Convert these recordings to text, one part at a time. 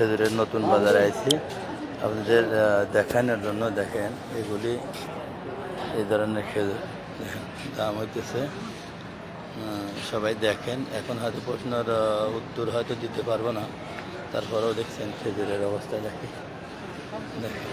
খেজুরের নতুন বাজারে আইছি। আপনাদের দেখানোর জন্য দেখেন, এগুলি এই ধরনের খেজুর। দাম হইতেছে সবাই দেখেন। এখন হয়তো প্রশ্নের উত্তর হয়তো দিতে পারব না। তারপরেও দেখছেন খেজুরের অবস্থা দেখে দেখেন।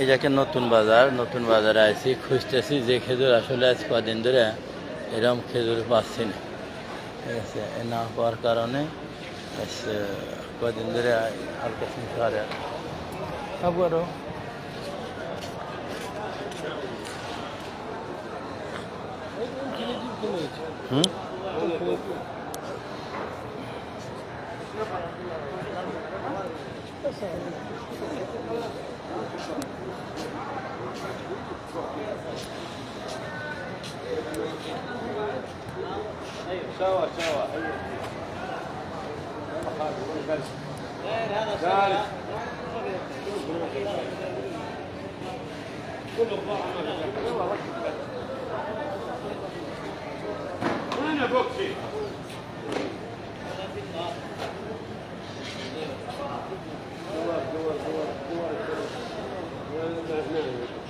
এই যাকে নতুন বাজার, নতুন বাজারে আইছি, খুঁজতেছি যে খেজুর আসলে আজ কদিন ধরে এরকম খেজুর পাচ্ছি না। ঠিক আছে না পাওয়ার কারণে কদিন ধরে হালকা সারে আবারও হুম? سوا سوا أيوه ثالث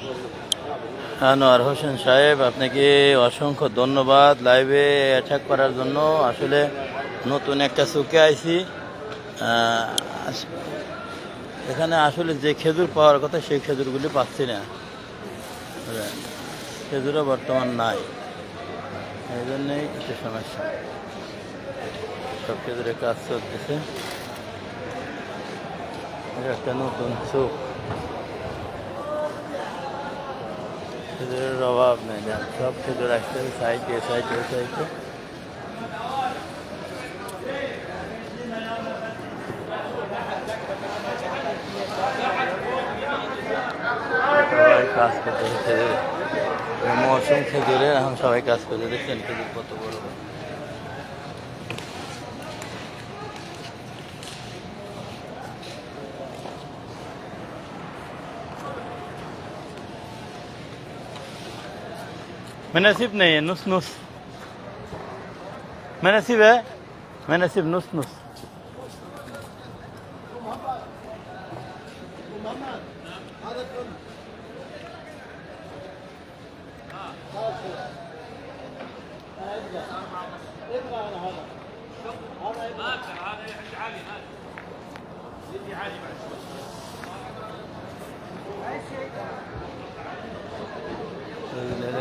Thank you. আনোয়ার হোসেন সাহেব, আপনাকে অসংখ্য ধন্যবাদ লাইভে অ্যাটাক করার জন্য। আসলে নতুন একটা চুকে আইছি। আস- এখানে আসলে যে খেজুর পাওয়ার কথা, সেই খেজুরগুলি পাচ্ছি না? খেজুরও বর্তমান নাই। এই জন্যই একটু সমস্যা। সব খেজুরের কাজ চলতেছে। একটা নতুন চোখ। খেজুরের অভাব নেই সব খেজুর আসতে সাইডে সাইডে সাইডে সবাই কাজ করতে খেজুরে মৌসুম খেজুরে এখন সবাই কাজ করতে দেখছেন খেজুর কত বড়? مناسيب إيه نص نص مناسيب إيه مناسيب نص نص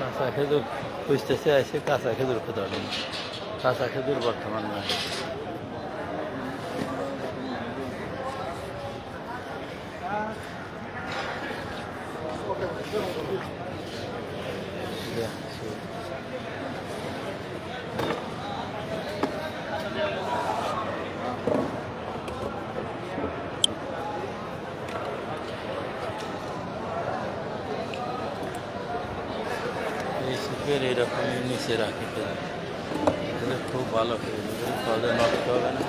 কাঁচা খেজুর খুঁজতেছে এসে কাঁচা খেজুর খেতে পারেন কাঁচা খেজুর বর্তমান নাই। esse Pereira, para me será que Pereira? Ele é ficou bala, filho. Fazer nove jogos, né?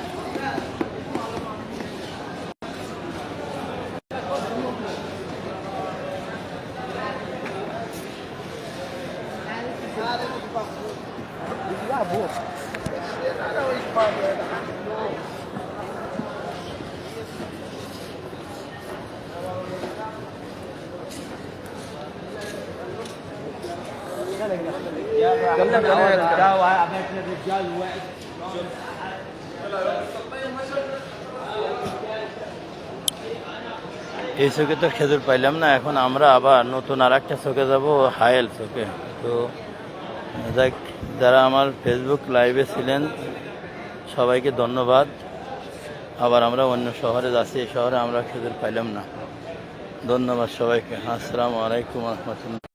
Nada de bagulho. Deslavou. Não é nada hoje, bagulho. এই চোখে তো খেজুর পাইলাম না, এখন আমরা আবার নতুন আর একটা চোখে যাব, হায়েল চোখে। তো, যাক, যারা আমার ফেসবুক লাইভে ছিলেন, সবাইকে ধন্যবাদ। আবার আমরা অন্য শহরে যাচ্ছি, এই শহরে আমরা খেজুর পাইলাম না। ধন্যবাদ সবাইকে। আসসালামু আলাইকুম আহমতুল্লাহ